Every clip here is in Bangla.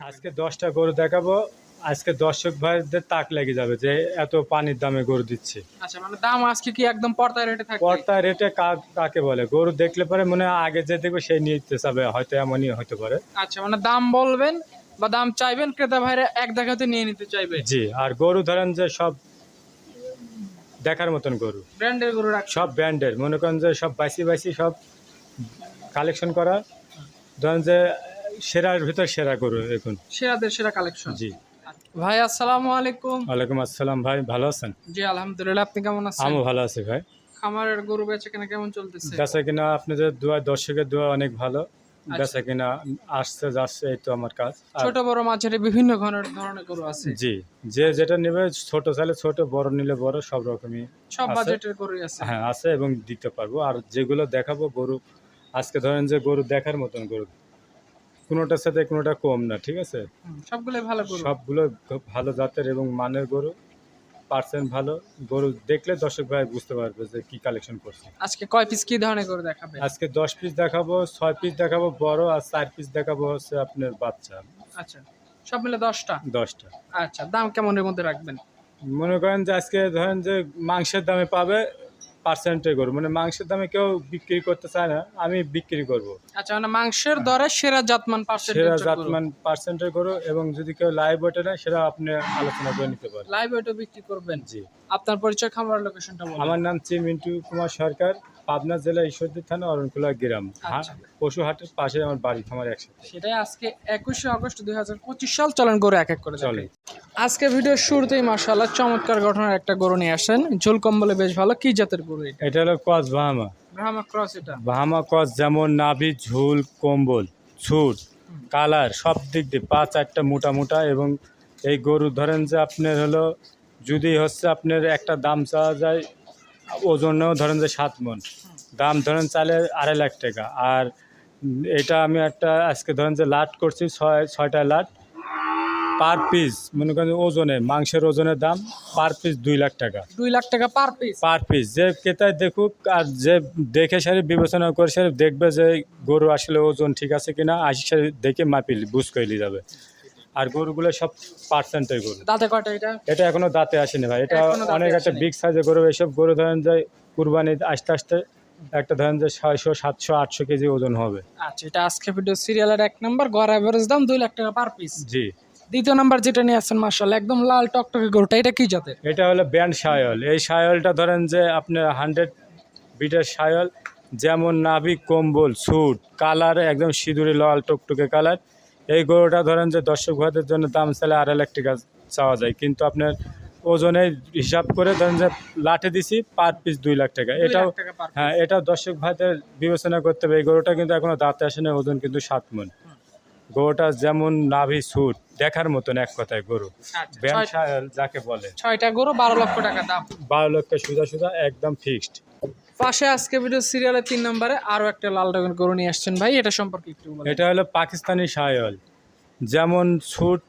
আজকে দশটা গরু দেখাবো। আজকে দর্শক ভাইদের তাক লেগে যাবে যে এত পানির দামে গরু দিচ্ছে। আচ্ছা মানে দাম আজকে কি একদম পর্দায় রেটে কর্তা রেটে কাক বলে? গরু দেখলে পরে মনে হয় আগে যে দেখবে সেই নিতে যাবে হয়তো এমনই হতে পারে। আচ্ছা মানে দাম বলবেন বা দাম চাইবেন ক্রেতা ভাইরা এক দেখাতে নিয়ে নিতে চাইবে? জি আর গরু ধরেন যে সব দেখার মতন গরু। ব্র্যান্ডের গরু সব ব্র্যান্ডের। মনে করেন যে সব বাইসি বাইসি সব কালেকশন করা। ধরেন যে সেরার ভিতর সেরা গরু এখন। সেরাদের সেরা কালেকশন জি। ভাই আসসালামু আলাইকুম। ওয়ালাইকুম আসসালাম ভাই ভালো আছেন? জি আলহামদুলিল্লাহ আপনি কেমন আছেন? আমিও ভালো আছি ভাই। খামারের গরু বেচে কেনা কেমন চলতেছে? বেচা কিনা আপনাদের দোয়া দর্শকের দোয়া অনেক ভালো। আচ্ছা। বেচা কিনা আসছে যাচ্ছে এই তো আমার কাজ। ছোট বড় মাঝারি বিভিন্ন ধরনের ধরনের গরু আছে। জি যে যেটা নেবে ছোট চাইলে ছোট বড় নিলে বড় সব রকমই সব বাজেটের গরুই আছে। হ্যাঁ আছে এবং দিতে পারব। আর যেগুলো দেখাবো গরু আজকে ধরেন যে গরু দেখার মতন গরু কোনোটার সাথে কোনোটা কম না ঠিক আছে? সবগুলোই ভালো গরু। সবগুলো খুব ভালো জাতের এবং মানের গরু পার্সেন্ট ভালো। গরু দেখলে দর্শক ভাই বুঝতে পারবে যে কি কালেকশন করছে। আজকে কয় পিস কি ধরনের গরু দেখাবে? আজকে দশ পিস দেখাবো ছয় পিস দেখাবো বড় আর চার পিস দেখাবো হচ্ছে আপনার বাচ্চা। আচ্ছা সব মিলে দশটা? দশটা। আচ্ছা দাম কেমনের মধ্যে রাখবেন? মনে করেন যে আজকে ধরেন যে মাংসের দামে পাবে পার্সেন্টে করব। মানে মাংসের দামে কেউ বিক্রি করতে চায় না আমি বিক্রি করব। আচ্ছা মানে মাংসের দরে সেরা জাতমান সেরা জাতমান পার্সেন্টে করো এবং যদি কেউ লাইভ ওয়েটে নেয় সেটা আপনি আলোচনা করে নিতে পারেন। লাইভ ওয়েটে বিক্রি করবেন? জি। আপনার পরিচয় খামার লোকেশনটা বলুন। আমার নাম চি মিন্টু কুমার সরকার। পাবনা জেলা ঈশ্বরদী থানা অরণকুলা গ্রাম। আচ্ছা। পশু হাটের পাশে আমার বাড়ি খামার একসাথে সেটাই আজকে একুশে আগস্ট দুই হাজার পঁচিশ সাল। চলন গরু এক এক করে চলে। আজকে ভিডিওর শুরুতেই মাসাল্লাহ চমৎকার ঘটনার একটা গরু নিয়ে আসেন। ঝোল কম্বলে বেশ ভালো। কি জাতের গরু এটা? হলো কস বাহামা ব্রাহ্মা ক্রস এটা? বাহামা কস যেমন নাভি ঝুল কম্বল ছুট কালার সব দিক দিয়ে পা চারটা মোটা মোটা এবং এই গরু ধরেন যে আপনার হলো যদি হচ্ছে আপনার একটা দাম চাওয়া যায় ওজনেও ধরেন যে সাত মন। দাম ধরেন চালে আড়াই লাখ টাকা। আর এটা আমি একটা আজকে ধরেন যে লাট করছি ছয় ছয়টা লাট। পার পিস মনে করেন ওজনে মাংসের ওজনের দাম পার পিস দুই লাখ টাকা। দুই লাখ টাকা পার পিস? Per piece. যে ক্রেতায় দেখুক আর যে দেখে সারি বিবেচনা করে সারি দেখবে যে গরু আসলে ওজন ঠিক আছে কিনা আসি সারি দেখে মাপিলি বুঝ করে যাবে। আর গরুগুলো সব পার্সেন্টের গরু। দাঁতে কয়টা এটা? এটা এখনও দাঁতে আসেনি ভাই। এটা অনেক একটা। বিগ সাইজের গরু এসব গরু ধরেন যে কুরবানি আস্তে আস্তে একটা ধরেন যে ছয়শো সাতশো আটশো কেজি ওজন হবে। আচ্ছা এটা আজকে ভিডিও সিরিয়ালের এক নাম্বার গড় অ্যাভারেজ দাম দুই লাখ টাকা পার পিস জি। দ্বিতীয় নাম্বার যেটা নিয়ে আসছেন মার্শাল একদম লাল টকটকে গরুটা এটা কি জাতের? এটা হলো ব্যান্ড সায়ল এই সায়লটা ধরেন যে আপনার হান্ড্রেড বিটের সায়ল যেমন নাভি কম্বল স্যুট কালার একদম সিঁদুরি লাল টকটকে কালার। এই গরুটা ধরেন যে দর্শক ভাইদের জন্য দাম চাইলে আড়াই লাখ টাকা চাওয়া যায়। কিন্তু আপনার ওজনে হিসাব করে ধরেন যে লাঠে দিছি পার পিস দুই লাখ টাকা। এটাও হ্যাঁ এটা দর্শক ভাইদের বিবেচনা করতে হবে। এই গরুটা কিন্তু এখনও দাঁতে আসে না ওজন কিন্তু সাত মন। গরুটা যেমন নাভি স্যুট দেখার মতন এক কথায় গরু। আচ্ছা, যাকে বলে। ছয়টা গরু বারো লক্ষ টাকা দাম। বারো লক্ষ সুদা সুদা একদম ফিক্সড পাশে আজকে ভিডিও সিরিয়ালের তিন নম্বরে আরও একটা লাল রঙের গরু নিয়ে আসছেন ভাই, এটা সম্পর্কে একটু এটা হলো পাকিস্তানি সায়ল যেমন ছুট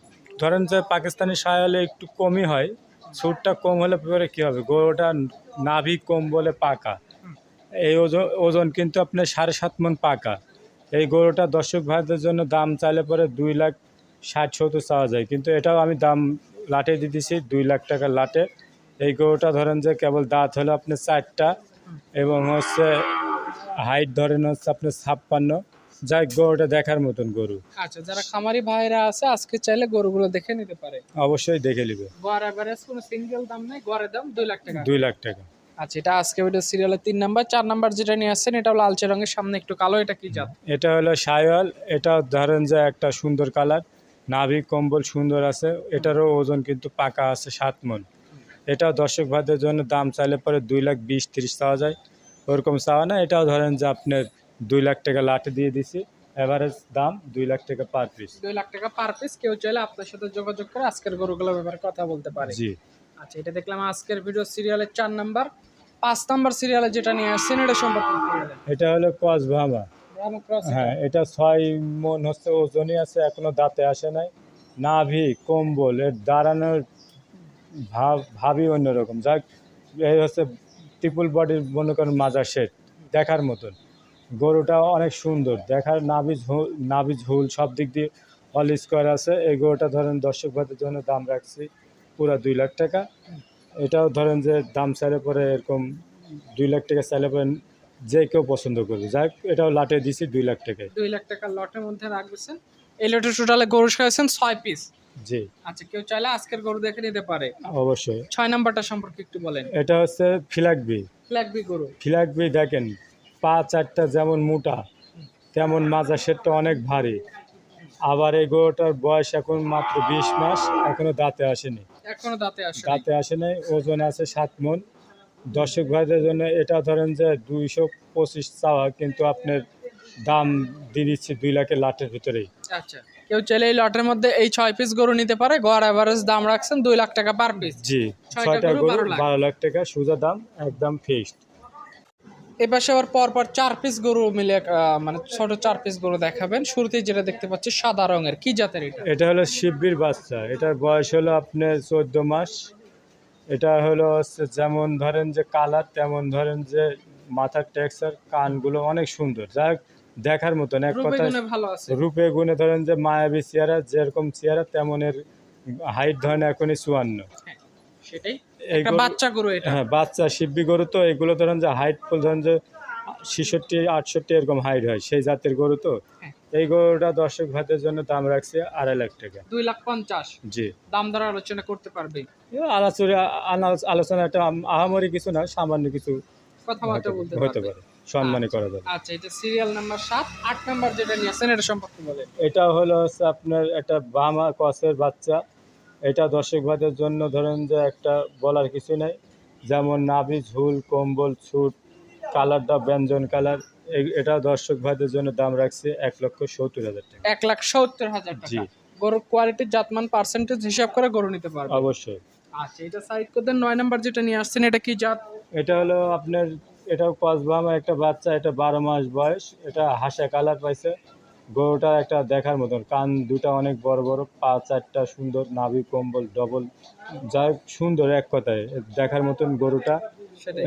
ধরেন যে পাকিস্তানি সায়লে একটু কমই হয় ছুটটা কম হলে পরে কী হবে? গরুটা নাভি কম বলে পাকা। এই ওজন ওজন কিন্তু আপনার সাড়ে সাত মন পাকা। এই গরুটা দর্শক ভাইদের জন্য দাম চাইলে পরে দুই লাখ ষাট সত্তর চাওয়া যায়। কিন্তু এটাও আমি দাম লাটে দিয়ে দুই লাখ টাকা লাটে। এই গরুটা ধরেন যে কেবল দাঁত হলো আপনার চারটা এবং হচ্ছে হাইট ধরেন হচ্ছে আপনার ছাপ্পান্ন। যাই গরুটা দেখার মতন গরু। আচ্ছা যারা খামারি ভাইরা আছে আজকে চাইলে গরুগুলো দেখে নিতে পারে। অবশ্যই দেখে নিবে। গড় এভারেজ কোনো সিঙ্গেল দাম নেই গড়ের দাম দুই লাখ টাকা। দুই লাখ টাকা। আচ্ছা এটা আজকে ভিডিও সিরিয়ালের তিন নাম্বার চার নাম্বার যেটা নিয়ে আসছেন এটা লালচে রঙের সামনে একটু কালো এটা কি জাত? এটা হলো সায়ল এটা ধরেন যে একটা সুন্দর কালার নাভি কম্বল সুন্দর আছে এটারও ওজন কিন্তু পাকা আছে সাত মন। এটাও দর্শক ভাইদের জন্য দাম চাইলে পরে দুই লাখ বিশ তিরিশ চাওয়া যায়। ওরকম চাওয়া না এটাও ধরেন যে আপনার দুই লাখ টাকা লাটে দিয়ে দিছি। এভারেজ দাম দুই লাখ টাকা পার পিস দুই লাখ টাকা পার পিস কেউ চাইলে আপনার সাথে যোগাযোগ করে আজকের গরুগুলোর ব্যাপারে কথা বলতে পারে। জি। আচ্ছা এটা দেখলাম আজকের ভিডিও সিরিয়ালের চার নাম্বার পাঁচ নাম্বার সিরিয়ালে যেটা নিয়ে আসছেন এটা সম্পর্কে এটা হলো ভামা ক্রস এটা। হ্যাঁ এটা ছয় মন হচ্ছে ওজনই আছে এখনও দাঁতে আসে নাই। নাভি কম্বল এর দাঁড়ানোর ভাব, ভাবই অন্যরকম। যাক, এই হচ্ছে ত্রিপুল বডির মনে করেন মাজার শেড দেখার মতন। গরুটা অনেক সুন্দর, দেখার নাভি ঝুল নাভি ঝুল সব দিক দিয়ে অল স্কোয়ার আছে। এই গরুটা ধরেন দর্শক ভাতের জন্য দাম রাখছি পুরো দুই লাখ টাকা। এটাও ধরেন যে দাম চাইলে পরে এরকম দুই লাখ টাকা চাইলে পরে যে কেউ পছন্দ করবে। যাক, এটাও লাটে দিছি দুই লাখ টাকায়। দুই লাখ টাকা লটের মধ্যে রাখবেন এই লটে টোটালে গরু খাইছেন ছয় পিস জি। আচ্ছা কেউ চাইলে আজকের গরু দেখে নিতে পারে। অবশ্যই। ছয় নাম্বারটা সম্পর্কে একটু বলেন। এটা হচ্ছে ফিলাকবি ফ্ল্যাগবি গরু। ফিলাকবি দেখেন পা চারটা যেমন মোটা তেমন মাজা সেটটা অনেক ভারী। আবার এই গরুটার বয়স এখন মাত্র বিশ মাস এখনও দাঁতে আসেনি। এখনও দাঁতে আসে দাঁতে আসে নাই ওজন আছে সাত মন। দর্শক ভাইদের জন্য এটা ধরেন যে দুইশো পঁচিশ চাওয়া কিন্তু আপনার দাম দিয়ে দিচ্ছি দুই লাখের লাটের ভিতরেই। আচ্ছা। কেউ চাইলে এই লটের মধ্যে এই ছয় পিস গরু নিতে পারে। গড় অ্যাভারেজ দাম রাখছেন দুই লাখ টাকা পার পিস জি ছয়টা গরু বারো লাখ। টাকা সোজা দাম একদম ফিক্সড এ পাশে আবার পর পর চার পিস গরু মিলে মানে ছোট চার পিস গরু দেখাবেন। শুরুতেই যেটা দেখতে পাচ্ছি সাদা রঙের। কি জাতের এটা? এটা হলো শিববির বাচ্চা। এটার বয়স হলো আপনার চোদ্দ মাস। এটা হলো যেমন ধরেন যে কালার তেমন ধরেন যে মাথার টেক্সচার কানগুলো অনেক সুন্দর। যাই হোক দেখার মতন এক কথা রূপে গুণে ধরেন যে মায়াবী চেহারা যেরকম চেহারা তেমনের হাইট ধরেন এখনই চুয়ান্ন। সেটাই। গরু- বাচ্চা গরু এটা। হ্যাঁ বাচ্চা শিববি গরু তো এগুলো ধরেন যে হাইট ধরেন যে ছেষট্টি আটষট্টি এরকম হাইট হয় সেই জাতের গরু তো। হ্যাঁ। এই গরুটা দর্শক ভাতের জন্য দাম রাখছে আড়াই লাখ টাকা। দুই লাখ পঞ্চাশ। জি। দাম দর আলোচনা করতে পারবে। আলোচনা আলোচনা একটা আহামরি কিছু না সামান্য কিছু কথাবার্তা বলতে হতে পারে। সম্মানই করা যাবে। আচ্ছা এটা সিরিয়াল নাম্বার সাত আট নাম্বার যেটা নিয়েছেন এটা সম্পর্কে বলেন। এটা হলো হচ্ছে আপনার একটা বামা কসের বাচ্চা। এটা দর্শক ভাতের জন্য ধরেন যে একটা বলার কিছু নাই। যেমন নাভি ঝুল কম্বল ছুট কালারটা ব্যঞ্জন কালার এটা দর্শক ভাতের জন্য দাম রাখছে এক লক্ষ সত্তর হাজার টাকা। এক লাখ সত্তর হাজার জি। টাকা গরুর কোয়ালিটি জাতমান পার্সেন্টেজ হিসাব করে গরু নিতে পারবে অবশ্যই। আচ্ছা এটা সাইড করতে নয় নাম্বার যেটা নিয়ে আসছেন এটা কি জাত? এটা হলো আপনার এটাও কসবামা একটা বাচ্চা এটা বারো মাস বয়স এটা হাসা কালার পাইছে। গরুটা একটা দেখার মতন কান দুটা অনেক বড় বড় পা চারটা সুন্দর নাভি কম্বল ডবল যা হোক সুন্দর এক কথায় দেখার মতন গরুটা।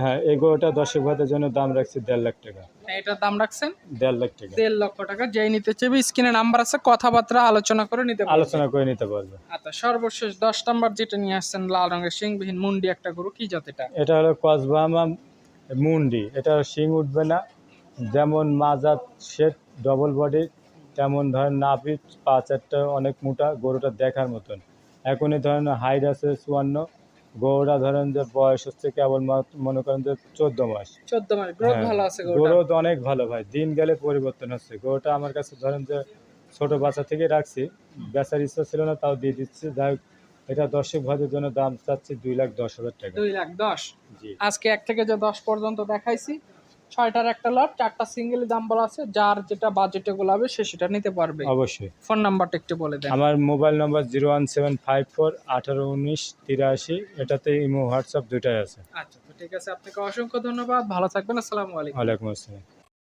হ্যাঁ এই গরুটা দর্শক ভাতের জন্য দাম রাখছি দেড় লাখ টাকা। হ্যাঁ, এটার দাম রাখছেন? দেড় লাখ টাকা। দেড় লক্ষ টাকা যেই নিতে চাইবে স্ক্রিনে নাম্বার আছে কথাবার্তা আলোচনা করে নিতে আলোচনা করে নিতে পারবে। আচ্ছা সর্বশেষ দশ নাম্বার যেটা নিয়ে আসছেন লাল রঙের সিংবিহীন মুন্ডি একটা গরু কি জাত এটা? এটা হলো কসবামা মুন্ডি এটা শিং উঠবে না। যেমন মাজার শেট ডবল বডি তেমন ধরেন নাভি পা চারটা অনেক মোটা গরুটা দেখার মতন। এখনই ধরেন হাইট আছে চুয়ান্ন গরুটা ধরেন যে বয়স হচ্ছে কেবল মনে করেন যে চোদ্দ মাস। চোদ্দ মাস গ্রোথ হ্যাঁ, ভালো আছে গরুটা। গ্রোথ অনেক ভালো ভাই দিন গেলে পরিবর্তন হচ্ছে। গরুটা আমার কাছে ধরেন যে ছোট বাচ্চা থেকে রাখছি বেচার ইচ্ছা ছিল না তাও দিয়ে দিচ্ছি। যাই হোক, এটা দর্শক ভাইদের জন্য দাম চাচ্ছি দুই লাখ দশ হাজার টাকা। দুই লাখ দশ? জি। আজকে এক থেকে যে দশ পর্যন্ত দেখাইছি ছয়টার একটা লট চারটা সিঙ্গেল দাম বলা আছে যার যেটা বাজেটে গোলাবে সে সেটা নিতে পারবে। অবশ্যই। ফোন নাম্বারটা একটু বলে দেন। আমার mobile number zero one seven five four আঠারো উনিশ তিরাশি এটাতে ইমো হোয়াটসঅ্যাপ দুটাই আছে। আচ্ছা তো ঠিক আছে আপনাকে অসংখ্য ধন্যবাদ। ভালো থাকবেন আসসালামু আলাইকুম। ওয়ালাইকুম আসসালাম।